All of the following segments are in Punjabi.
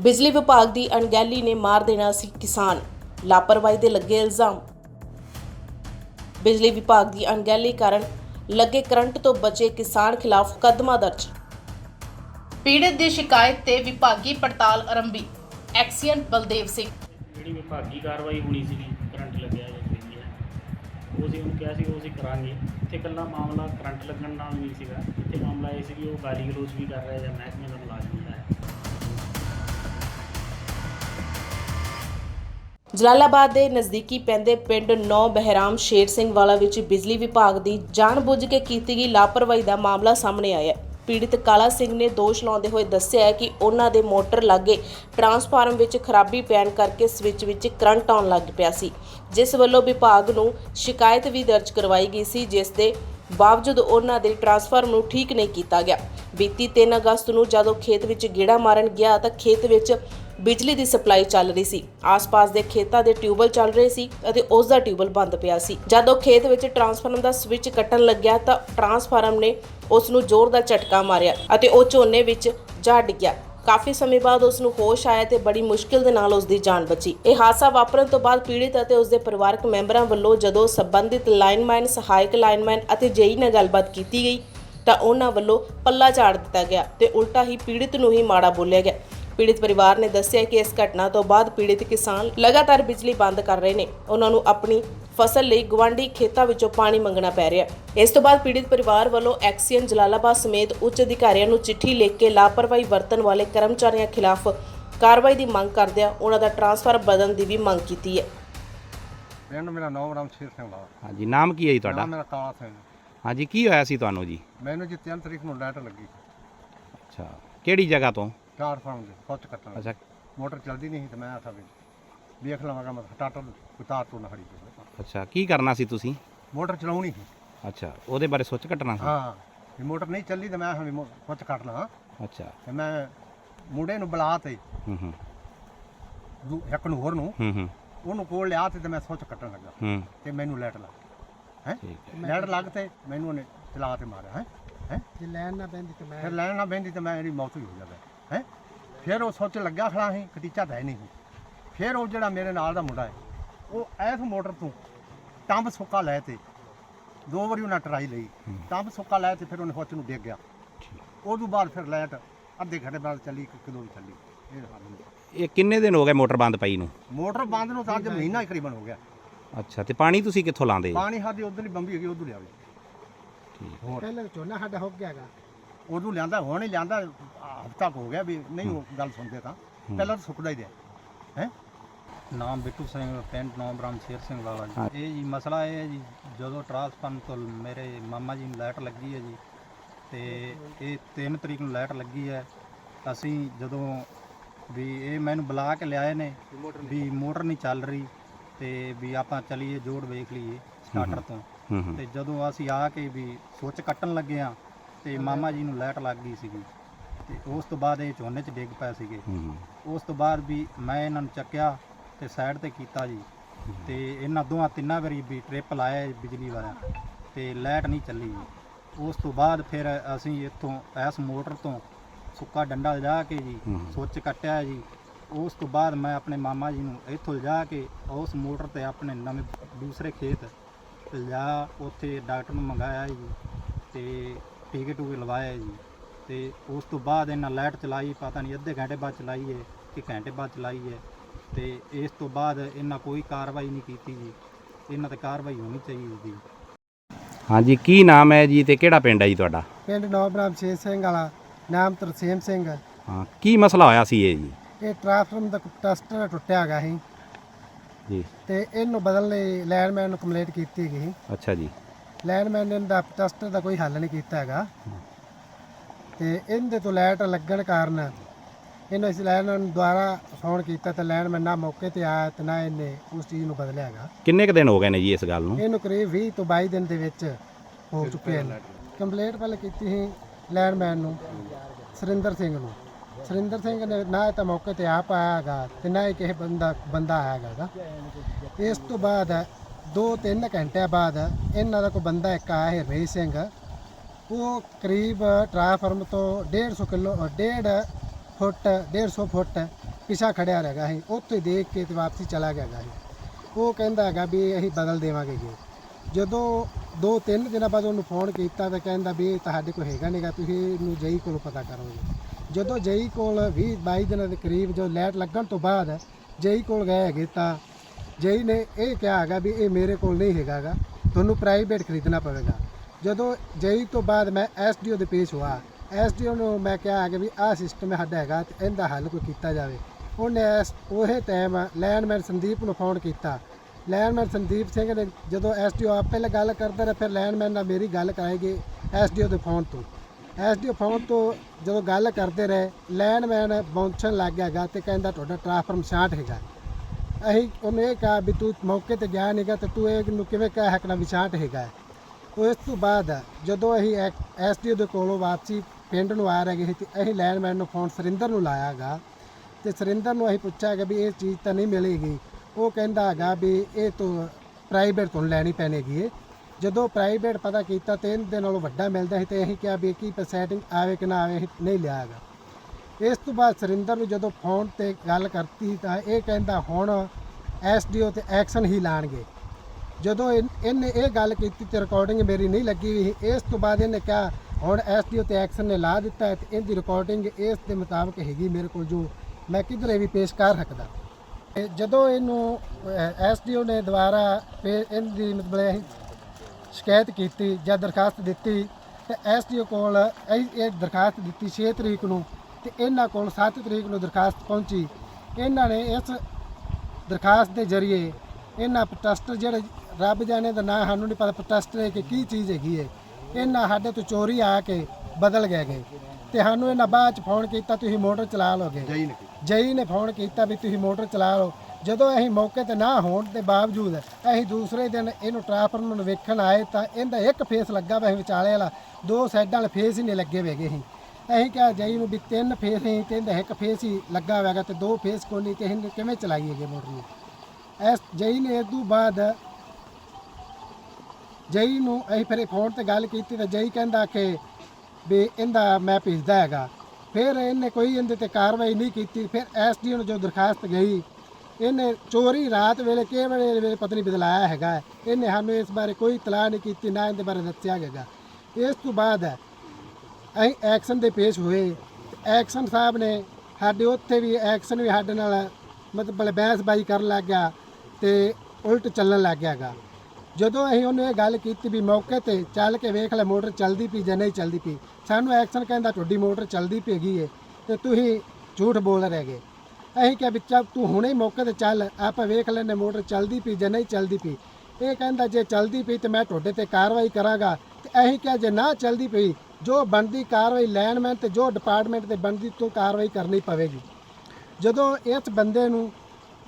ਬਿਜਲੀ ਵਿਭਾਗ ਦੀ ਅਣਗਹਿਲੀ ਨੇ ਮਾਰ ਦੇਣਾ ਸੀ ਕਿਸਾਨ। ਲਾਪਰਵਾਹੀ ਦੇ ਲੱਗੇ ਇਲਜ਼ਾਮ। ਬਿਜਲੀ ਵਿਭਾਗ ਦੀ ਅਣਗਹਿਲੀ ਕਾਰਨ ਲੱਗੇ ਕਰੰਟ ਤੋਂ ਬਚੇ ਕਿਸਾਨ ਖਿਲਾਫ ਮੁਕੱਦਮਾ ਦਰਜ। ਪੀੜਤ ਦੀ ਸ਼ਿਕਾਇਤ ਤੇ ਵਿਭਾਗੀ ਪੜਤਾਲ ਆਰੰਭੀ। ਐਕਸੀਅਨ ਬਲਦੇਵ ਸਿੰਘ। ਜਿਹੜੀ ਵਿਭਾਗੀ ਕਾਰਵਾਈ ਹੋਣੀ ਸੀਗੀ, ਕਰੰਟ ਲੱਗਿਆ ਜਾਂ ਬਿਜਲੀ ਹੈ ਉਹ ਅਸੀਂ ਉਹਨੂੰ ਕਿਹਾ ਸੀ, ਉਹ ਅਸੀਂ ਕਰਾਂਗੇ। ਇੱਥੇ ਇਕੱਲਾ ਮਾਮਲਾ ਕਰੰਟ ਲੱਗਣ ਨਾਲ ਨਹੀਂ ਸੀਗਾ। ਇੱਥੇ ਮਾਮਲਾ ਇਹ ਸੀ ਕਿ ਉਹ ਗਾਲੀ ਗਲੋਚ ਵੀ ਕਰ ਰਿਹਾ ਜਾਂ ਮਹਿਕਮੇ ਦਾ ਮੁਲਾਜ਼ਮ ਹੈ। ਜਲਾਲਾਬਾਦ ਦੇ ਨਜ਼ਦੀਕੀ ਪੈਂਦੇ ਪਿੰਡ ਨੌ ਬਹਿਰਾਮ ਸ਼ੇਰ ਸਿੰਘ ਵਾਲਾ ਵਿੱਚ ਬਿਜਲੀ ਵਿਭਾਗ ਦੀ ਜਾਣਬੁੱਝ ਕੇ ਕੀਤੀ ਗਈ ਲਾਪਰਵਾਹੀ ਦਾ ਮਾਮਲਾ ਸਾਹਮਣੇ ਆਇਆ ਹੈ। ਪੀੜਿਤ ਕਾਲਾ ਸਿੰਘ ਨੇ ਦੋਸ਼ ਲਾਉਂਦੇ ਹੋਏ ਦੱਸਿਆ ਕਿ ਉਹਨਾਂ ਦੇ ਮੋਟਰ ਲਾਗੇ ਟਰਾਂਸਫਾਰਮ ਵਿੱਚ ਖਰਾਬੀ ਪੈਣ ਕਰਕੇ ਸਵਿੱਚ ਵਿੱਚ ਕਰੰਟ ਆਉਣ ਲੱਗ ਪਿਆ ਸੀ, ਜਿਸ ਵੱਲੋਂ ਵਿਭਾਗ ਨੂੰ ਸ਼ਿਕਾਇਤ ਵੀ ਦਰਜ ਕਰਵਾਈ ਗਈ ਸੀ, ਜਿਸ ਦੇ ਬਾਵਜੂਦ ਉਹਨਾਂ ਦੇ ਟਰਾਂਸਫਾਰਮ ਨੂੰ ਠੀਕ ਨਹੀਂ ਕੀਤਾ ਗਿਆ। ਬੀਤੀ 3 ਅਗਸਤ ਨੂੰ ਜਦੋਂ ਖੇਤ ਵਿੱਚ ਗੇੜਾ ਮਾਰਨ ਗਿਆ ਤਾਂ ਖੇਤ ਵਿੱਚ ਬਿਜਲੀ ਦੀ ਸਪਲਾਈ ਚੱਲ ਰਹੀ ਸੀ। ਆਸ-ਪਾਸ ਦੇ ਖੇਤਾਂ ਦੇ ਟਿਊਬਲ ਚੱਲ ਰਹੇ ਸੀ ਅਤੇ ਉਸ ਦਾ ਟਿਊਬਲ ਬੰਦ ਪਿਆ ਸੀ। ਜਦੋਂ ਖੇਤ ਵਿੱਚ ਟਰਾਂਸਫਾਰਮ ਦਾ ਸਵਿਚ ਕੱਟਣ ਲੱਗਿਆ ਤਾਂ ਟਰਾਂਸਫਾਰਮ ਨੇ ਉਸ ਨੂੰ ਜ਼ੋਰ ਦਾ ਝਟਕਾ ਮਾਰਿਆ ਅਤੇ ਉਹ ਝੋਨੇ ਵਿੱਚ ਜਾ ਡਿੱਗਿਆ। ਕਾਫੀ ਸਮੇਂ ਬਾਅਦ ਉਸ ਨੂੰ ਹੋਸ਼ ਆਇਆ ਤੇ ਬੜੀ ਮੁਸ਼ਕਿਲ ਦੇ ਨਾਲ ਉਸ ਦੀ ਜਾਨ ਬਚੀ। ਇਹ ਹਾਦਸਾ ਵਾਪਰਨ ਤੋਂ ਬਾਅਦ ਪੀੜਿਤ ਅਤੇ ਉਸ ਦੇ ਪਰਿਵਾਰਕ ਮੈਂਬਰਾਂ ਵੱਲੋਂ ਜਦੋਂ ਸੰਬੰਧਿਤ ਲਾਈਨਮੈਨ, ਸਹਾਇਕ ਲਾਈਨਮੈਨ ਅਤੇ ਜੇਈ ਨਾਲ ਗੱਲਬਾਤ ਕੀਤੀ ਗਈ ਤਾਂ ਉਹਨਾਂ ਵੱਲੋਂ ਪੱਲਾ ਝਾੜ ਦਿੱਤਾ ਗਿਆ ਤੇ ਉਲਟਾ ਹੀ ਪੀੜਿਤ ਨੂੰ ਹੀ ਮਾੜਾ ਬੋਲਿਆ ਗਿਆ। ਪੀੜਿਤ ਪਰਿਵਾਰ ਨੇ ਦੱਸਿਆ ਕਿ ਇਸ ਘਟਨਾ ਤੋਂ ਬਾਅਦ ਪੀੜਿਤ ਕਿਸਾਨ ਲਗਾਤਾਰ ਬਿਜਲੀ ਬੰਦ ਕਰ ਰਹੇ ਨੇ। ਉਹਨਾਂ ਨੂੰ ਆਪਣੀ ਫਸਲ ਲਈ ਗਵਾਂਢੀ ਖੇਤਾਂ ਵਿੱਚੋਂ ਪਾਣੀ ਮੰਗਣਾ ਪੈ ਰਿਹਾ ਇਸ ਤੋਂ ਬਾਅਦ ਪੀੜਿਤ ਪਰਿਵਾਰ ਵੱਲੋਂ ਐਕਸੀਅਨ ਜਲਾਲਾਬਾਦ ਸਮੇਤ ਉੱਚ ਅਧਿਕਾਰੀਆਂ ਨੂੰ ਚਿੱਠੀ ਲਿਖ ਕੇ ਲਾਪਰਵਾਹੀ ਵਰਤਣ ਵਾਲੇ ਕਰਮਚਾਰੀਆਂ ਖਿਲਾਫ ਕਾਰਵਾਈ ਦੀ ਮੰਗ ਕਰਦਿਆਂ ਉਹਨਾਂ ਦਾ ਟਰਾਂਸਫਰ ਬਦਲਣ ਦੀ ਵੀ ਮੰਗ ਕੀਤੀ ਹੈ। ਪਿੰਡ ਮੇਰਾ ਨਾਮ ਰਾਮ ਸ਼ੇਰ ਸਿੰਘ ਦਾ ਹਾਂਜੀ ਨਾਮ ਕੀ ਹੈ ਜੀ ਤੁਹਾਡਾ? ਨਾਮ ਮੇਰਾ ਕਾਲਾ ਸਿੰਘ। ਹਾਂਜੀ ਕੀ ਹੋਇਆ ਸੀ ਤੁਹਾਨੂੰ ਜੀ? ਮੈਨੂੰ ਜੀ 3 ਤਰੀਕ ਨੂੰ ਲਾਈਟ ਲੱਗੀ ਅੱਛਾ ਕਿਹੜੀ ਜਗ੍ਹਾ ਤੋਂ? ਚਾਰ ਫਾਰਮ ਦੇ ਸੁੱਚ ਕੱਟਣ ਅੱਛਾ। ਮੋਟਰ ਚੱਲਦੀ ਨਹੀਂ ਸੀ ਤੇ ਮੈਂ ਆਖਿਆ ਵੀ ਵੇਖ ਲਵਾਂਗਾ ਮੈਂ ਟਾਟਰ ਉਤਾਰ ਤੋਂ ਨਾ ਖੜੀ ਪਈ। ਅੱਛਾ ਕੀ ਕਰਨਾ ਸੀ ਤੁਸੀਂ? ਮੋਟਰ ਚਲਾਉਣੀ ਸੀ। ਅੱਛਾ ਉਹਦੇ ਬਾਰੇ ਸੁੱਚ ਕੱਟਣਾ ਸੀ? ਹਾਂ ਵੀ ਮੋਟਰ ਨਹੀਂ ਚੱਲੀ ਤੇ ਮੈਂ ਵੀ ਮੋ- ਸੁੱਚ ਕੱਟ ਲਾਂ ਅੱਛਾ। ਤੇ ਮੈਂ ਮੁੰਡੇ ਨੂੰ ਬੁਲਾ ਤੇ ਹੂੰ ਹੂੰ। ਦੂ- ਇੱਕ ਨੂੰ ਹੋਰ ਨੂੰ ਹੂੰ ਹੂੰ। ਉਹਨੂੰ ਕੋਲ ਲਿਆ ਤੇ ਤੇ ਮੈਂ ਸੁੱਚ ਕੱਟਣ ਲੱਗਾ। ਹੂੰ। ਤੇ ਮੈਨੂੰ ਲਾਈਟ ਲੱਗ ਹੈ? ਠੀਕ ਹੈ। ਲਾਈਟ ਲੱਗ ਤੇ ਮੈਨੂੰ ਉਹਨੇ ਚਲਾ ਤੇ ਮਾਰਿਆ। ਹੈ? ਹੈ? ਜੇ ਲੈਣ ਨਾ ਪੈਂਦੀ ਤੇ ਮੈਂ ਫਿਰ ਲੈਣ ਨਾ ਬਹਿੰਦੀ ਤੇ ਮੈਂ ਇਹਦੀ ਮੌਤ ਹੀ ਹੋ ਜਾਵੇ ਹੈ? ਫਿਰ ਉਹ ਸੋਚ ਲੱਗਾ ਖੜਾ ਸੀ ਕਟੀਚਾ ਤਾਂ ਹੈ ਨਹੀਂ ਸੀ। ਫਿਰ ਉਹ ਜਿਹੜਾ ਮੇਰੇ ਨਾਲ ਦਾ ਮੁੰਡਾ ਹੈ ਉਹ ਐਸ ਮੋਟਰ ਤੋਂ ਟੰਬ ਸੁੱਕਾ ਲੈ ਤੇ ਦੋ ਵਾਰੀ ਉਹਨਾਂ ਟਰਾਈ ਲਈ। ਟੰਬ ਸੁੱਕਾ ਲੈ ਤੇ ਫਿਰ ਉਹਨੇ ਫੋਚ ਨੂੰ ਡਿੱਗ ਗਿਆ। ਉਹ ਤੋਂ ਬਾਅਦ ਫਿਰ ਲਾਈਟ ਅੱਧੇ ਘੰਟੇ ਬਾਅਦ ਚੱਲੀ ਇੱਕ ਕਿਲੋ ਵੀ ਚੱਲੀ। ਇਹ ਹਾਲ ਨੇ। ਇਹ ਕਿੰਨੇ ਦਿਨ ਹੋ ਗਏ ਮੋਟਰ ਬੰਦ ਪਈ ਨੂੰ? ਮੋਟਰ ਬੰਦ ਨੂੰ ਤਾਂ ਅੱਜ ਮਹੀਨਾ ਹੀ ਕਰੀਬਨ ਹੋ ਗਿਆ। ਅੱਛਾ ਤੇ ਪਾਣੀ ਤੁਸੀਂ ਕਿੱਥੋਂ ਲਾਉਂਦੇ? ਜੀ? ਪਾਣੀ ਸਾਡੀ ਉਧਰ ਹੀ ਬੰਬੀ ਹੈਗੀ ਉਧਰ ਲਿਆਵੇ ਠੀਕ। ਹੋਰ ਪਹਿਲਾਂ ਝੋਨਾ ਸਾਡਾ ਹੋ ਗਿਆਗਾ ਉਦੋਂ ਲਿਆਂਦਾ ਹੁਣ ਹੀ ਲਿਆਂਦਾ ਹਫਤਾ ਹੋ ਗਿਆ ਵੀ ਨਹੀਂ ਉਹ ਗੱਲ ਸੁਣਦੇ ਤਾਂ। ਪਹਿਲਾਂ ਤਾਂ ਸੁੱਕਦਾ ਹੀ ਰਿਹਾ। ਹੈ? ਨਾਮ ਬਿੱਟੂ ਸਿੰਘ ਪਿੰਡ ਨੌਬਰਾਮ ਸ਼ੇਰ ਸਿੰਘ ਵਾਲਾ। ਜੀ। ਇਹ ਜੀ ਮਸਲਾ ਇਹ ਹੈ ਜੀ ਜਦੋਂ ਟਰਾਂਸਫਾਰਮ ਤੋਂ ਮੇਰੇ ਮਾਮਾ ਜੀ ਨੂੰ ਲਾਈਟ ਲੱਗੀ ਹੈ ਜੀ ਤੇ ਇਹ 3 ਤਰੀਕ ਨੂੰ ਲਾਈਟ ਲੱਗੀ ਹੈ। ਅਸੀਂ ਜਦੋਂ ਵੀ ਇਹ ਮੈਨੂੰ ਬੁਲਾ ਕੇ ਲਿਆਏ ਨੇ ਵੀ ਮੋਟਰ ਨਹੀਂ ਚੱਲ ਰਹੀ ਤੇ ਵੀ ਆਪਾਂ ਚਲੀਏ ਜੋੜ ਵੇਖ ਲਈਏ ਸਟਾਰਟਰ ਤੋਂ। ਤੇ ਜਦੋਂ ਅਸੀਂ ਆ ਕੇ ਵੀ ਸੁੱਚ ਕੱਟਣ ਲੱਗੇ ਆ ਤੇ ਮਾਮਾ ਜੀ ਨੂੰ ਲਾਈਟ ਲੱਗ ਗਈ ਸੀਗੀ ਤੇ ਉਸ ਤੋਂ ਬਾਅਦ ਇਹ ਝੋਨੇ 'ਚ ਡਿੱਗ ਪਏ ਸੀਗੇ। ਉਸ ਤੋਂ ਬਾਅਦ ਵੀ ਮੈਂ ਇਹਨਾਂ ਨੂੰ ਚੱਕਿਆ ਤੇ ਸਾਈਡ ਤੇ ਕੀਤਾ ਜੀ। ਤੇ ਇਹਨਾਂ ਦੋਹਾਂ ਤਿੰਨਾਂ ਵਾਰੀ ਵੀ ਟ੍ਰਿਪ ਲਾਇਆ ਜੀ ਬਿਜਲੀ ਵਾਲਾ ਤੇ ਲਾਈਟ ਨਹੀਂ ਚੱਲੀ ਜੀ। ਉਸ ਤੋਂ ਬਾਅਦ ਫਿਰ ਅਸੀਂ ਇੱਥੋਂ ਇਸ ਮੋਟਰ ਤੋਂ ਸੁੱਕਾ ਡੰਡਾ ਲਿਜਾ ਕੇ ਜੀ। ਸੁੱਚ ਕੱਟਿਆ ਜੀ। ਉਸ ਤੋਂ ਬਾਅਦ ਮੈਂ ਆਪਣੇ ਮਾਮਾ ਜੀ ਨੂੰ ਇੱਥੋਂ ਲਿਜਾ ਕੇ ਉਸ ਮੋਟਰ ਤੇ ਆਪਣੇ ਨਵੇਂ ਦੂਸਰੇ ਖੇਤ ਲਿਜਾ ਉੱਥੇ ਡਾਕਟਰ ਨੂੰ ਮੰਗਾਇਆ ਜੀ। ਤੇ ਟੀਕੇ ਟੂਕੇ ਲਵਾਇਆ ਜੀ। ਤੇ ਉਸ ਤੋਂ ਬਾਅਦ ਇਹਨਾਂ ਲਾਈਟ ਚਲਾਈ ਪਤਾ ਨਹੀਂ ਅੱਧੇ ਘੰਟੇ ਬਾਅਦ ਚਲਾਈ ਹੈ ਕਿ ਘੰਟੇ ਬਾਅਦ ਚਲਾਈ ਹੈ ਤੇ ਇਸ ਤੋਂ ਬਾਅਦ ਇਹਨਾਂ ਕੋਈ ਕਾਰਵਾਈ ਨਹੀਂ ਕੀਤੀ ਜੀ। ਇਹਨਾਂ ਤੇ ਕਾਰਵਾਈ ਹੋਣੀ ਚਾਹੀਦੀ ਜੀ। ਹਾਂਜੀ ਕੀ ਨਾਮ ਹੈ ਜੀ ਤੇ ਕਿਹੜਾ ਪਿੰਡ ਹੈ ਜੀ ਤੁਹਾਡਾ? ਪਿੰਡ ਨੌਬਰਾਮ ਸ਼ੇਰ ਸਿੰਘ ਵਾਲਾ ਨਾਮ ਤਰਸੇਮ ਸਿੰਘ ਹਾਂ। ਕੀ ਮਸਲਾ ਹੋਇਆ ਸੀ ਇਹ ਜੀ? ਇਹ ਟਰਾਂਸਫਾਰਮ ਦਾ ਟਸਟਰ ਟੁੱਟਿਆ ਗਿਆ ਸੀ। ਜੀ। ਤੇ ਇਹਨੂੰ ਬਦਲਣ ਲਈ ਲਾਈਨਮੈਨ ਨੂੰ ਕੰਪਲੇਂਟ ਕੀਤੀ ਗਈ ਅੱਛਾ ਜੀ। ਲਾਈਨਮੈਨ ਨੇ ਦਾ ਟਸਟਰ ਦਾ ਕੋਈ ਹੱਲ ਨਹੀਂ ਕੀਤਾ ਹੈਗਾ। ਤੇ ਇਹਦੇ ਤੋਂ ਲਾਈਟ ਲੱਗਣ ਕਾਰਨ ਇਹਨੂੰ ਇਸ ਲਾਈਨਮੈਨ ਨੂੰ ਦੁਆਰਾ ਫੋਨ ਕੀਤਾ ਤੇ ਲਾਈਨਮੈਨ ਨਾ ਮੌਕੇ ਤੇ ਆਇਆ ਤੇ ਨਾ ਇਹਨੇ ਉਸ ਚੀਜ਼ ਨੂੰ ਬਦਲਿਆ ਹੈਗਾ। ਕਿੰਨੇ ਕ ਦਿਨ ਹੋ ਗਏ ਨੇ ਜੀ ਇਸ ਗੱਲ ਨੂੰ? ਇਹਨੂੰ ਕਰੀਬ 20 ਤੋਂ 22 ਦਿਨ ਦੇ ਵਿੱਚ ਹੋ ਚੁੱਕੇ ਹਨ ਕੰਪਲੇਂਟ ਪਹਿਲੇ ਕੀਤੀ ਸੀ ਲੈਂਡਮੈਨ ਨੂੰ ਸੁਰਿੰਦਰ ਸਿੰਘ ਨੂੰ। ਸੁਰਿੰਦਰ ਸਿੰਘ ਨੇ ਨਾ ਤਾਂ ਮੌਕੇ ਤੇ ਆਪ ਆਇਆ ਹੈਗਾ ਤੇ ਨਾ ਹੀ ਕਿਸੇ ਬੰਦਾ ਬੰਦਾ ਆਇਆ ਹੈਗਾ ਗਾ। ਇਸ ਤੋਂ ਬਾਅਦ 2-3 ਘੰਟਿਆਂ ਬਾਅਦ ਇਹਨਾਂ ਦਾ ਕੋਈ ਬੰਦਾ ਇੱਕ ਆਇਆ ਹੈ ਰਵੀ ਸਿੰਘ। ਉਹ ਕਰੀਬ ਟਰਾਂਸਫਾਰਮ ਤੋਂ 150 ਕਿਲੋ 1.5 ਫੁੱਟ 150 ਫੁੱਟ ਪਿਛਾ ਖੜਿਆ ਗਿਆ ਸੀ। ਉੱਥੇ ਦੇਖ ਕੇ ਤੇ ਵਾਪਸੀ ਚਲਾ ਗਿਆ ਗਾ ਸੀ। ਉਹ ਕਹਿੰਦਾ ਹੈਗਾ ਵੀ ਅਸੀਂ ਬਦਲ ਦੇਵਾਂਗੇ ਜੀ। ਜਦੋਂ ਦੋ ਤਿੰਨ ਦਿਨਾਂ ਬਾਅਦ ਉਹਨੂੰ ਫੋਨ ਕੀਤਾ ਤਾਂ ਕਹਿੰਦਾ ਵੀ ਇਹ ਤੁਹਾਡੇ ਕੋਲ ਹੈਗਾ ਨਹੀਂਗਾ ਤੁਸੀਂ ਇਹਨੂੰ ਜਈ ਕੋਲੋਂ ਪਤਾ ਕਰੋਗੇ ਜਦੋਂ ਜਈ ਕੋਲ 20 22 ਦਿਨਾਂ ਦੇ ਕਰੀਬ ਜੋ ਲੈਟ ਲੱਗਣ ਤੋਂ ਬਾਅਦ ਜਈ ਕੋਲ ਗਏ ਹੈਗੇ ਤਾਂ ਜਈ ਨੇ ਇਹ ਕਿਹਾ ਹੈਗਾ ਵੀ ਇਹ ਮੇਰੇ ਕੋਲ ਨਹੀਂ ਹੈਗਾਗਾ ਤੁਹਾਨੂੰ ਪ੍ਰਾਈਵੇਟ ਖਰੀਦਣਾ ਪਵੇਗਾ। ਜਦੋਂ ਜਈ ਤੋਂ ਬਾਅਦ ਮੈਂ ਐਸਡੀਓ ਦੇ ਪੇਸ਼ ਹੋਇਆ। ਐਸਡੀਓ ਨੂੰ ਮੈਂ ਕਿਹਾ ਹੈਗਾ ਵੀ ਆਹ ਸਿਸਟਮ ਸਾਡਾ ਹੈਗਾ ਤੇ ਇਹਦਾ ਹੱਲ ਕੋਈ ਕੀਤਾ ਜਾਵੇ। ਉਹਨੇ ਇਸ ਉਹੇ ਟਾਈਮ ਲੈਂਡਮੈਨ ਸੰਦੀਪ ਨੂੰ ਫੋਨ ਕੀਤਾ। ਲੈਂਡਮੈਨ ਸੰਦੀਪ ਸਿੰਘ ਨੇ ਜਦੋਂ ਐਸਡੀਓ ਆਪ ਪਹਿਲਾਂ ਗੱਲ ਕਰਦਾ ਰਿਹਾ, ਫਿਰ ਲੈਂਡਮੈਨ ਨਾਲ ਮੇਰੀ ਗੱਲ ਕਰਾਏਗੀ ਐਸਡੀਓ ਦੇ ਫੋਨ ਤੋਂ। ਐਸਡੀਓ ਫੋਨ ਤੋਂ ਜਦੋਂ ਗੱਲ ਕਰਦੇ ਰਹੇ ਲੈਂਡਮੈਨ ਪਹੁੰਚਣ ਲੱਗ ਗਿਆ ਗਾ ਤੇ ਕਹਿੰਦਾ ਤੁਹਾਡਾ ਟ੍ਰਾਂਸਫਾਰਮ ਸ਼ਾਰਟ ਹੈਗਾ। ਅਸੀਂ ਉਹਨੇ ਇਹ ਕਿਹਾ ਵੀ ਤੂੰ ਮੌਕੇ ਤੇ ਗਿਆ ਨਹੀਂਗਾ ਤੇ ਤੂੰ ਇਹ ਨੂੰ ਕਿਵੇਂ ਕਹਿ ਸਕਣਾ ਵੀ ਸ਼ਾਰਟ ਹੈਗਾ ਹੈ। ਇਸ ਤੋਂ ਬਾਅਦ ਜਦੋਂ ਅਸੀਂ ਐਸਡੀਓ ਦੇ ਕੋਲੋਂ ਵਾਪਸੀ ਪਿੰਡ ਨੂੰ ਆ ਰਹੇ ਸੀ ਤੇ ਅਸੀਂ ਲੈਂਡਮੈਨ ਨੂੰ ਫੋਨ ਸਰਿੰਦਰ ਨੂੰ ਲਾਇਆਗਾ ਤੇ ਸਰਿੰਦਰ ਨੂੰ ਅਸੀਂ ਪੁੱਛਿਆ ਕਿ ਵੀ ਇਹ ਚੀਜ਼ ਤਾਂ ਨਹੀਂ ਮਿਲੇਗੀ। ਉਹ ਕਹਿੰਦਾ ਹੈਗਾ ਵੀ ਇਹ ਤੋਂ ਪ੍ਰਾਈਵੇਟ ਤੋਂ ਲੈਣੀ ਪੈਣੇਗੀ ਇਹ। ਜਦੋਂ ਪ੍ਰਾਈਵੇਟ ਪਤਾ ਕੀਤਾ ਤੇ ਇਹਦੇ ਨਾਲੋਂ ਵੱਡਾ ਮਿਲਦਾ ਸੀ ਤੇ ਅਸੀਂ ਕਿਹਾ ਵੀ ਕੀ ਸੈਟਿੰਗ ਆਵੇ ਕਿ ਨਾ ਆਵੇ ਨਹੀਂ ਲਿਆ ਹੈਗਾ ਇਸ ਤੋਂ ਬਾਅਦ ਸਰਿੰਦਰ ਨੂੰ ਜਦੋਂ ਫੋਨ ਤੇ ਗੱਲ ਕਰਤੀ ਤਾਂ ਇਹ ਕਹਿੰਦਾ, ਹੁਣ ਐਸਡੀਓ ਤੇ ਐਕਸ਼ਨ ਹੀ ਲਾਣਗੇ ਜਦੋਂ ਇਨ- ਇਹਨੇ ਇਹ ਗੱਲ ਕੀਤੀ ਤੇ ਰਿਕਾਰਡਿੰਗ ਮੇਰੀ ਨਹੀਂ ਲੱਗੀ ਵੀ ਸੀ। ਇਸ ਤੋਂ ਬਾਅਦ ਇਹਨੇ ਕਿਹਾ, ਹੁਣ ਐਸਡੀਓ ਤੇ ਐਕਸ਼ਨ ਨੇ ਲਾ ਦਿੱਤਾ ਹੈ ਤੇ ਇਹਦੀ ਰਿਕਾਰਡਿੰਗ ਇਸ ਦੇ ਮੁਤਾਬਕ ਹੈਗੀ ਮੇਰੇ ਕੋਲ ਜੋ ਮੈਂ ਕਿਧਰੇ ਵੀ ਪੇਸ਼ ਕਰ ਸਕਦਾ ਤੇ ਜਦੋਂ ਇਹਨੂੰ ਐਸਡੀਓ ਨੇ ਦੁਬਾਰਾ ਫਿਰ ਇਹਦੀ ਮਤਲਬ ਸ਼ਿਕਾਇਤ ਕੀਤੀ ਜਾਂ ਦਰਖਾਸਤ ਦਿੱਤੀ, ਤੇ ਐਸਡੀਓ ਕੋਲ ਇਹ ਇਹ ਦਰਖਾਸਤ ਦਿੱਤੀ 6 ਤਰੀਕ ਨੂੰ ਤੇ ਇਹਨਾਂ ਕੋਲ 7 ਤਰੀਕ ਨੂੰ ਦਰਖਾਸਤ ਪਹੁੰਚੀ। ਇਹਨਾਂ ਨੇ ਇਸ ਦਰਖਾਸਤ ਦੇ ਜ਼ਰੀਏ ਇਹਨਾਂ ਪ੍ਰੋਟੈਸਟਰ ਜਿਹੜੇ ਰੱਬ ਜਾਣੇ ਦਾ ਨਾਂ ਸਾਨੂੰ ਨਹੀਂ ਪਤਾ ਪ੍ਰੋਟੈਸਟਰ ਹੈ ਕਿ ਕੀ ਚੀਜ਼ ਹੈਗੀ ਹੈ। ਇਹਨਾਂ ਸਾਡੇ ਤੋਂ ਚੋਰੀ ਆ ਕੇ ਬਦਲ ਗਏ ਗਏ ਤੇ ਸਾਨੂੰ ਇਹਨਾਂ ਬਾਅਦ ਚ ਫੋਨ ਕੀਤਾ ਤੁਸੀਂ ਮੋਟਰ ਚਲਾ ਲੋਗੇ। ਜਈ ਨੇ। ਜਈ ਨੇ ਫੋਨ ਕੀਤਾ ਵੀ ਤੁਸੀਂ ਮੋਟਰ ਚਲਾ ਲਓ। ਜਦੋਂ ਅਸੀਂ ਮੌਕੇ ਤੇ ਨਾ ਹੋਣ ਦੇ ਬਾਵਜੂਦ ਅਸੀਂ ਦੂਸਰੇ ਦਿਨ ਇਹਨੂੰ ਟ੍ਰਾਂਸਫਾਰਮਰ ਨੂੰ ਵੇਖਣ ਆਏ ਤਾਂ ਇਹਦਾ ਇੱਕ ਫੇਸ ਲੱਗਾ ਵਾ ਵਿਚਾਲੇ ਵਾਲਾ। ਦੋ ਸਾਈਡਾਂ ਵਾਲੇ ਫੇਸ ਹੀ ਨਹੀਂ ਲੱਗੇ ਹੋਏਗੇ ਸੀ ਅਸੀਂ ਕਿਹਾ ਜਈ ਨੂੰ ਵੀ ਤਿੰਨ ਫੇਸ ਹੀ ਤੇ ਇਹਦਾ ਇੱਕ ਫੇਸ ਹੀ ਲੱਗਾ ਹੋਵੇਗਾ ਤੇ ਦੋ ਫੇਸ ਕੋਈ ਨਹੀਂ ਤੇ ਅਸੀਂ ਕਿਵੇਂ ਚਲਾਈਏਗੇ ਮੋਟਰ ਨੂੰ? ਐਸ ਜਈ ਨੇ ਇਸ ਤੋਂ ਬਾਅਦ ਜਈ ਨੂੰ ਅਸੀਂ ਫਿਰ ਫੋਨ ਤੇ ਗੱਲ ਕੀਤੀ ਤਾਂ ਜਈ ਕਹਿੰਦਾ ਕਿ ਵੀ ਇਹਦਾ ਮੈਂ ਭੇਜਦਾ ਹੈਗਾ। ਫਿਰ ਇਹਨੇ ਕੋਈ ਇਹਦੇ ਤੇ ਕਾਰਵਾਈ ਨਹੀਂ ਕੀਤੀ, ਫਿਰ ਐਸਡੀਓ ਨੂੰ ਜੋ ਦਰਖਾਸਤ ਗਈ, ਇਹਨੇ ਚੋਰੀ ਰਾਤ ਵੇਲੇ ਕਿਹੜੇ ਵੇਲੇ ਵੇਲੇ ਪਤਾ ਬਦਲਾਇਆ ਹੈਗਾ। ਇਹਨੇ ਸਾਨੂੰ ਇਸ ਬਾਰੇ ਕੋਈ ਇਤਲਾਹ ਨਹੀਂ ਕੀਤੀ, ਨਾ ਇਹਦੇ ਬਾਰੇ ਦੱਸਿਆ ਹੈਗਾ। ਇਸ ਤੋਂ ਬਾਅਦ ਐਕਸ਼ਨ ਦੇ ਪੇਸ਼ ਹੋਏ। ਐਕਸ਼ਨ ਸਾਹਿਬ ਨੇ ਸਾਡੇ ਉੱਥੇ ਵੀ ਐਕਸ਼ਨ ਵੀ ਸਾਡੇ ਨਾਲ ਮਤਲਬ ਬਹਿਸਬਾਜ਼ੀ ਕਰਨ ਲੱਗ ਗਿਆ ਤੇ ਉਲਟ ਚੱਲਣ ਲੱਗ ਗਿਆ ਹੈਗਾ। ਜਦੋਂ ਅਸੀਂ ਉਹਨੂੰ ਇਹ ਗੱਲ ਕੀਤੀ ਵੀ ਮੌਕੇ ਤੇ ਚੱਲ ਕੇ ਵੇਖ ਲੈ ਮੋਟਰ ਚੱਲਦੀ ਪਈ ਜਾਂ ਨਹੀਂ ਚੱਲਦੀ ਪਈ, ਸਾਨੂੰ ਐਕਸ਼ਨ ਕਹਿੰਦਾ ਤੁਹਾਡੀ ਮੋਟਰ ਚੱਲਦੀ ਪਈ ਪਈਗੀ ਏ ਤੇ ਤੁਸੀਂ ਝੂਠ ਬੋਲ ਰਹੇ ਗਏ ਅਸੀਂ ਕਿਹਾ ਵੀ ਚੱਲ ਤੂੰ ਹੁਣੇ ਮੌਕੇ ਤੇ ਚੱਲ, ਆਪਾਂ ਵੇਖ ਲੈਨੇ ਮੋਟਰ ਚੱਲਦੀ ਪਈ ਜਾਂ ਨਹੀਂ ਚੱਲਦੀ ਪਈ। ਇਹ ਕਹਿੰਦਾ ਜੇ ਚੱਲਦੀ ਪਈ ਤੇ ਮੈਂ ਤੁਹਾਡੇ ਤੇ ਕਾਰਵਾਈ ਕਰਾਂਗਾ। ਤੇ ਇਹੀ ਕਿਹਾ ਜੇ ਨਾ ਚੱਲਦੀ ਪਈ, ਜੋ ਬਣਦੀ ਕਾਰਵਾਈ ਲੈਂਡਮੈਨ ਤੇ ਜੋ ਡਿਪਾਰਟਮੈਂਟ ਦੇ ਬਣਦੀ ਤੋਂ ਕਾਰਵਾਈ ਕਰਨੀ ਪਵੇਗੀ। ਜਦੋਂ ਇਸ ਬੰਦੇ ਨੂੰ,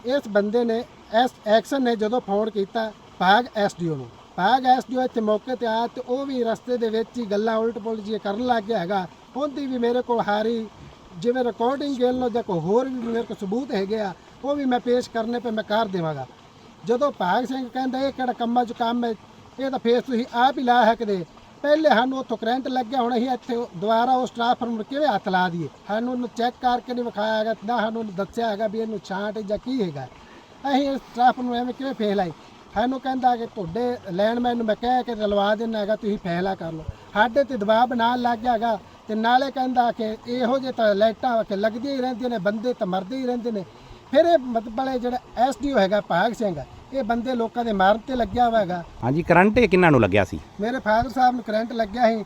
ਇਸ ਬੰਦੇ ਨੇ ਇਸ ਐਕਸ਼ਨ ਨੇ ਜਦੋਂ ਫੋਨ ਕੀਤਾ ਭਾਗ ਐਸਡੀਓ ਨੂੰ। ਭਾਗ ਐਸਡੀਓ ਇੱਥੇ ਮੌਕੇ ਤੇ ਆਇਆ ਤੇ ਉਹ ਵੀ ਰਸਤੇ ਦੇ ਵਿੱਚ ਹੀ ਗੱਲਾਂ ਉਲਟ ਪੁਲਟ ਜਿਹੀਆਂ ਕਰਨ ਲੱਗ ਗਿਆ ਹੈਗਾ। ਉਹਦੀ ਵੀ ਮੇਰੇ ਕੋਲ ਹਾਰੀ, ਜਿਵੇਂ ਰਿਕਾਰਡਿੰਗ ਗੱਲ ਲੋ ਜਾਂ ਕੋਈ ਹੋਰ ਵੀ ਮੇਰੇ ਕੋਲ ਸਬੂਤ ਹੈਗੇ ਆ, ਉਹ ਵੀ ਮੈਂ ਪੇਸ਼ ਕਰਨੇ ਪੇ ਮੈਂ ਕਰ ਦੇਵਾਂਗਾ। ਜਦੋਂ ਭਾਗ ਸਿੰਘ ਕਹਿੰਦਾ ਇਹ ਕਿਹੜਾ ਕੰਮਾਂ 'ਚ ਕੰਮ ਹੈ ਇਹ ਤਾਂ ਫੇਸ ਤੁਸੀਂ ਆਪ ਹੀ ਲਾ ਸਕਦੇ ਪਹਿਲੇ ਸਾਨੂੰ ਉੱਥੋਂ ਕਰੰਟ ਲੱਗਿਆ, ਹੁਣ ਅਸੀਂ ਇੱਥੇ ਦੁਬਾਰਾ ਉਸ ਟ੍ਰਾਂਸਫਾਰਮਰ ਨੂੰ ਕਿਵੇਂ ਹੱਥ ਲਾ ਦਈਏ। ਸਾਨੂੰ ਉਹਨੂੰ ਚੈੱਕ ਕਰਕੇ ਨਹੀਂ ਵਿਖਾਇਆ ਹੈਗਾ, ਨਾ ਸਾਨੂੰ ਦੱਸਿਆ ਹੈਗਾ ਵੀ ਇਹਨੂੰ ਛਾਂਟ ਜਾਂ ਕੀ ਹੈਗਾ। ਅਸੀਂ ਇਸ ਟ੍ਰਾਂਸਫਾਰਮਰ ਐਵੇਂ ਕਿਵੇਂ ਫੇਲ ਆਈ ਸਾਨੂੰ ਕਹਿੰਦਾ ਕਿ ਤੁਹਾਡੇ ਲੈਂਡਮੈਨ ਨੂੰ ਮੈਂ ਕਹਿ ਕੇ ਰਲਵਾ ਦੇਣਾ ਹੈਗਾ, ਤੁਸੀਂ ਫੈਸਲਾ ਕਰ ਲਓ। ਸਾਡੇ ਤੇ ਦਬਾਅ ਬਣਾਉਣ ਲੱਗ ਗਿਆ ਹੈਗਾ, ਤੇ ਨਾਲੇ ਕਹਿੰਦਾ ਕਿ ਇਹੋ ਜਿਹੇ ਤਾਂ ਲਾਈਟਾਂ ਕਿ ਲੱਗਦੀਆਂ ਹੀ ਰਹਿੰਦੀਆਂ ਨੇ, ਬੰਦੇ ਤਾਂ ਮਰਦੇ ਹੀ ਰਹਿੰਦੇ ਨੇ। ਫਿਰ ਇਹ ਮਤਲਬ ਇਹ ਜਿਹੜਾ ਐਸਡੀਓ ਹੈਗਾ, ਭਾਗ ਸਿੰਘ ਇਹ ਬੰਦੇ ਲੋਕਾਂ ਦੇ ਮਾਰਨ ਤੇ ਲੱਗਿਆ ਹੋਇਆ ਹੈਗਾ। ਹਾਂਜੀ ਕਰੰਟ ਇਹ ਕਿੰਨਾਂ ਨੂੰ ਲੱਗਿਆ ਸੀ? ਮੇਰੇ ਫਾਦਰ ਸਾਹਿਬ ਨੂੰ ਕਰੰਟ ਲੱਗਿਆ ਸੀ।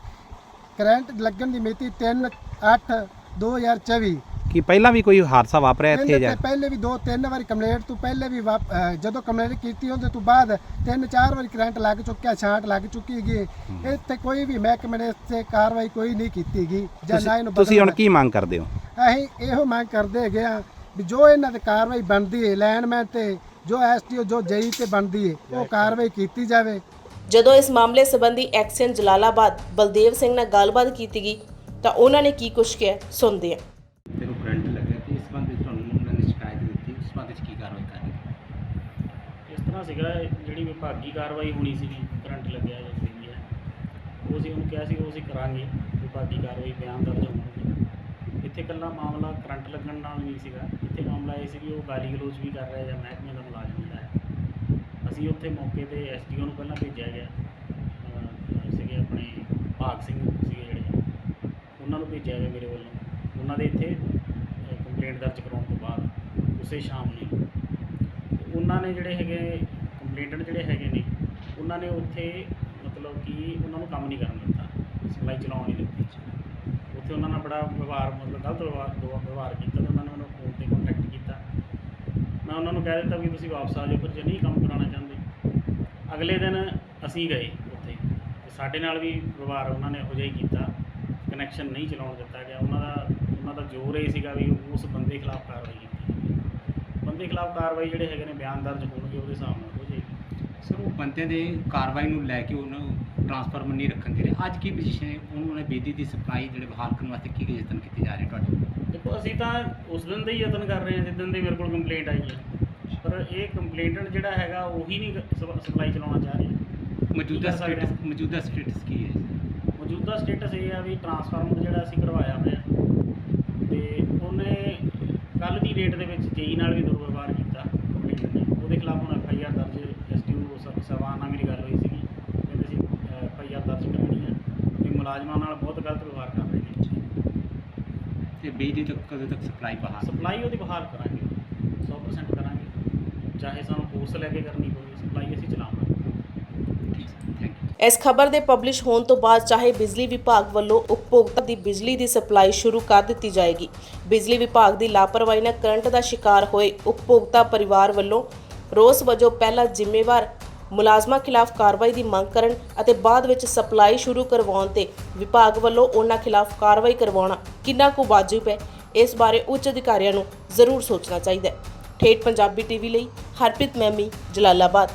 ਕਰੰਟ ਲੱਗਣ ਦੀ ਮਿਤੀ 3 8 2024 ਕੀ ਪਹਿਲਾਂ ਵੀ ਕੋਈ ਹਾਦਸਾ ਵਾਪਰਿਆ ਇੱਥੇ ਇਹਦੇ ਜਾਂ? ਤੇ ਪਹਿਲੇ ਵੀ ਦੋ ਤਿੰਨ ਵਾਰੀ ਕੰਪਲੇਂਟ ਤੋਂ ਪਹਿਲੇ ਵੀ ਵਾਪ- ਅਹ ਜਦੋਂ ਕੰਪਲੇਂਟ ਕੀਤੀ ਉਹਦੇ ਤੋਂ ਬਾਅਦ ਤਿੰਨ ਚਾਰ ਵਾਰੀ ਕਰੰਟ ਲੱਗ ਚੁੱਕਿਆ ਛਾਂਟ ਲੱਗ ਚੁੱਕੀ ਹੈਗੀ ਇੱਥੇ ਕੋਈ ਵੀ ਮਹਿਕਮੇ ਨੇ ਇਸ ਤੇ ਕਾਰਵਾਈ ਕੋਈ ਨਹੀਂ ਕੀਤੀ ਹੈਗੀ ਜਾਂ ਨਾ ਇਹਨੂੰ ਤੁਸੀਂ ਹੁਣ ਬਦਲਣਾ। ਕੀ ਮੰਗ ਕਰਦੇ ਹੋ? ਅਸੀਂ ਇਹੋ ਮੰਗ ਕਰਦੇ ਹੈਗੇ ਆ ਵੀ ਜੋ ਇਹਨਾਂ ਤੇ ਕਾਰਵਾਈ ਬਣਦੀ ਹੈ ਲੈਂਡਮੈਨ ਤੇ ਜੋ ਐਸਟੀਓ ਜੋ ਜਈ ਤੇ ਬਣਦੀ ਹੈ ਉਹ ਕਾਰਵਾਈ ਕੀਤੀ ਜਾਵੇ। ਜਦੋਂ ਇਸ ਮਾਮਲੇ ਸੰਬੰਧੀ ਐਕਸ਼ਨ ਜਲਾਲਾਬਾਦ ਬਲਦੇਵ ਸਿੰਘ ਨਾਲ ਗੱਲਬਾਤ ਕੀਤੀ ਗਈ ਤਾਂ ਉਹਨਾਂ ਨੇ ਕੀ ਕੁਝ ਕਿਹਾ ਸੁਣਦੇ ਹਾਂ। ਤੈਨੂੰ ਕਰੰਟ ਲੱਗਿਆ ਤੇ ਇਸ ਸੰਬੰਧ ਵਿੱਚ ਤੁਹਾਨੂੰ ਉਹਨਾਂ ਨੇ ਸ਼ਿਕਾਇਤ ਦਿੱਤੀ ਉਸ ਸੰਬੰਧ ਵਿੱਚ ਕੀ ਕਾਰਵਾਈ ਕਰਨੀ ਇਸ ਤਰ੍ਹਾਂ ਸੀਗਾ ਇਹ ਜਿਹੜੀ ਵਿਭਾਗੀ ਕਾਰਵਾਈ ਹੋਣੀ ਸੀਗੀ ਕਰੰਟ ਲੱਗਿਆ ਜਾਂ ਸੀਗੀ ਹੈ ਉਹ ਸੀ ਉਹਨੂੰ ਕਿਹਾ ਸੀ ਉਹ ਅਸੀਂ ਕਰਾਂਗੇ ਵਿਭਾਗੀ ਕਾਰਵਾਈ ਬਿਆਨ ਦਰਜ ਹੋਣਗੇ ਇੱਥੇ ਇਕੱਲਾ ਮਾਮਲਾ ਕਰੰਟ ਲੱਗਣ ਨਾਲ ਨਹੀਂ ਸੀਗਾ ਇੱਥੇ ਮਾਮਲਾ ਆਏ ਸੀਗੇ ਉਹ ਗਾਲੀ ਗਲੋਚ ਵੀ ਕਰ ਰਿਹਾ ਜਾਂ ਮਹਿਕਮੇ ਦਾ ਮੁਲਾਜ਼ਮ ਜਿਹੜਾ ਹੈ ਅਸੀਂ ਉੱਥੇ ਮੌਕੇ ਤੇ ਐਸਡੀਓ ਨੂੰ ਪਹਿਲਾਂ ਭੇਜਿਆ ਗਿਆ। ਅਹ ਸੀਗੇ ਆਪਣੇ ਭਾਗ ਸਿੰਘ ਸੀਗੇ ਜਿਹੜੇ। ਉਹਨਾਂ ਨੂੰ ਭੇਜਿਆ ਗਿਆ ਮੇਰੇ ਵੱਲੋਂ। ਉਹਨਾਂ ਦੇ ਇੱਥੇ ਕੰਪਲੇਂਟ ਦਰਜ ਕਰਾਉਣ ਤੋਂ ਬਾਅਦ, ਉਸੇ ਸ਼ਾਮ ਨੂੰ। ਉਹਨਾਂ ਨੇ ਜਿਹੜੇ ਹੈਗੇ ਕੰਪਲੇਂਟਡ ਜਿਹੜੇ ਹੈਗੇ ਨੇ, ਉਹਨਾਂ ਨੇ ਉੱਥੇ ਮਤਲਬ ਕਿ ਉਹਨਾਂ ਨੂੰ ਕੰਮ ਨਹੀਂ ਕਰਨ ਦਿੱਤਾ। ਸਪਲਾਈ ਚਲਾਉਣ ਨਹੀਂ ਦਿੱਤੀ। ਉੱਥੇ ਉਹਨਾਂ ਨਾਲ ਬੜਾ ਵਿਵਹਾਰ, ਮਤਲਬ ਗਲਤ ਵਿਵਹਾਰ ਦੋ ਵਿਵਹਾਰ ਕੀਤਾ ਤੇ ਉਹਨਾਂ ਨੇ ਮੈਨੂੰ ਫੋਨ ਤੇ ਮੈਂ ਉਹਨਾਂ ਨੂੰ ਕਹਿ ਦਿੱਤਾ ਵੀ ਤੁਸੀਂ ਵਾਪਸ ਆ ਜਾਓ, ਪਰ ਜੇ ਨਹੀਂ ਕੰਮ ਕਰਾਉਣਾ ਚਾਹੁੰਦੇ, ਅਗਲੇ ਦਿਨ ਅਸੀਂ ਗਏ ਉੱਥੇ। ਤੇ ਸਾਡੇ ਨਾਲ ਵੀ ਵਿਵਹਾਰ ਉਹਨਾਂ ਨੇ ਇਹੋ ਜਿਹਾ ਹੀ ਕੀਤਾ ਕਨੈਕਸ਼ਨ ਨਹੀਂ ਚਲਾਉਣ ਦਿੱਤਾ ਗਿਆ। ਉਹਨਾਂ ਦਾ ਉਹਨਾਂ ਦਾ ਜ਼ੋਰ ਇਹ ਸੀਗਾ ਵੀ ਉਸ ਬੰਦੇ ਖਿਲਾਫ ਕਾਰਵਾਈ ਕੀਤੀ ਬੰਦੇ ਖਿਲਾਫ ਕਾਰਵਾਈ ਜਿਹੜੇ ਹੈਗੇ ਨੇ, ਬਿਆਨ ਦਰਜ ਹੋਣਗੇ, ਉਹਦੇ ਹਿਸਾਬ ਨਾਲ ਹੋ ਜਾਏਗੀ। ਸਰ, ਉਹ ਬੰਦੇ ਦੇ ਕਾਰਵਾਈ ਨੂੰ ਲੈ ਕੇ ਉਹਨੂੰ ਟਰਾਂਸਫਾਰਮਰ ਨਹੀਂ ਰੱਖਣ ਦੇ ਰਹੇ ਅੱਜ ਕੀ ਪੋਜੀਸ਼ਨ ਹੈ? ਉਹਨਾਂ ਨੇ ਬਿਜਲੀ ਦੀ ਸਪਲਾਈ ਜਿਹੜੇ ਬਹਾਲ ਕਰਨ ਵਾਸਤੇ ਕੀ ਕੀ ਯਤਨ ਕੀਤੇ ਜਾ ਰਹੇ ਤੁਹਾਡੇ? ਦੇਖੋ ਅਸੀਂ ਤਾਂ ਉਸ ਦਿਨ ਦਾ ਹੀ ਯਤਨ ਕਰ ਰਹੇ ਹਾਂ ਜਿਸ ਦਿਨ ਦੀ ਮੇਰੇ ਕੋਲ ਕੰਪਲੇਂਟ ਆਈ ਹੈ। ਪਰ ਇਹ ਕੰਪਲੇਂਟਡ ਜਿਹੜਾ ਹੈਗਾ ਉਹੀ ਨਹੀਂ ਸਪਲਾਈ ਚਲਾਉਣਾ ਚਾਹ ਰਿਹਾ। ਮੌਜੂਦਾ ਸਟੇਟਸ ਮੌਜੂਦਾ ਸਟੇਟਸ ਕੀ ਹੈ? ਮੌਜੂਦਾ ਸਟੇਟਸ ਇਹ ਆ ਵੀ ਟਰਾਂਸਫਾਰਮਰ ਜਿਹੜਾ ਅਸੀਂ ਕਰਵਾਇਆ ਹੋਇਆ। ਤੇ ਉਹਨੇ ਕੱਲ ਦੀ ਡੇਟ ਦੇ ਵਿੱਚ ਜੇਈ ਨਾਲ ਵੀ ਦੁਰਵਿਵਹਾਰ ਕੀਤਾ। ਉਹਦੇ ਖਿਲਾਫ ਹੁਣ ਐਫ ਆਈ ਆਰ ਦਰਜ ਐਸਟੀਓ ਸਵਾਨ ਨਾਲ ਮੇਰੀ ਗੱਲ ਹੋਈ ਸੀਗੀ। ਕਹਿੰਦੇ ਸੀ ਐਫ ਆਈ ਆਰ ਦਰਜ ਕਰਨੀ ਹੈ। ਵੀ ਮੁਲਾਜ਼ਮਾਂ ਨਾਲ ਬਹੁਤ ਗਲਤ ਵਿਵਹਾਰ ਕਰ ਰਹੇ ਨੇ ਤੇ ਬਿਜਲੀ ਤੱਕ ਕਦੋਂ ਤੱਕ ਸਪਲਾਈ ਬਹਾਲ ਸਪਲਾਈ ਉਹਦੀ ਬਹਾਲ ਕਰਾਂਗੇ। 100% ਕਰਾਂਗੇ। ਚਾਹੇ ਸਾਨੂੰ ਫੋਰਸ ਲੈ ਕੇ ਕਰਨੀ ਪਵੇ ਸਪਲਾਈ ਅਸੀਂ ਚਲਾਵਾਂਗੇ। ਇਸ ਖਬਰ ਦੇ ਪਬਲਿਸ਼ ਹੋਣ ਤੋਂ ਬਾਅਦ ਚਾਹੇ ਬਿਜਲੀ ਵਿਭਾਗ ਵੱਲੋਂ ਉਪਭੋਗਤਾ ਦੀ ਬਿਜਲੀ ਦੀ ਸਪਲਾਈ ਸ਼ੁਰੂ ਕਰ ਦਿੱਤੀ ਜਾਏਗੀ। ਬਿਜਲੀ ਵਿਭਾਗ ਦੀ ਲਾਪਰਵਾਹੀ ਨਾਲ ਕਰੰਟ ਦਾ ਸ਼ਿਕਾਰ ਹੋਏ ਉਪਭੋਗਤਾ ਪਰਿਵਾਰ ਵੱਲੋਂ ਰੋਸ ਵਜੋਂ ਪਹਿਲਾਂ ਜ਼ਿੰਮੇਵਾਰ ਮੁਲਾਜ਼ਮਾਂ ਖਿਲਾਫ ਕਾਰਵਾਈ ਦੀ ਮੰਗ ਕਰਨ ਅਤੇ ਬਾਅਦ ਵਿੱਚ ਸਪਲਾਈ ਸ਼ੁਰੂ ਕਰਵਾਉਣ ਤੇ ਵਿਭਾਗ ਵੱਲੋਂ ਉਹਨਾਂ ਖਿਲਾਫ ਕਾਰਵਾਈ ਕਰਵਾਉਣਾ ਕਿੰਨਾ ਕੁ ਵਾਜਿਬ ਹੈ, ਇਸ ਬਾਰੇ ਉੱਚ ਅਧਿਕਾਰੀਆਂ ਨੂੰ ਜ਼ਰੂਰ ਸੋਚਣਾ ਚਾਹੀਦਾ ਹੈ। ਠੇਠ ਪੰਜਾਬੀ ਟੀਵੀ ਲਈ ਹਰਪ੍ਰੀਤ ਮੈਮੀ, ਜਲਾਲਾਬਾਦ।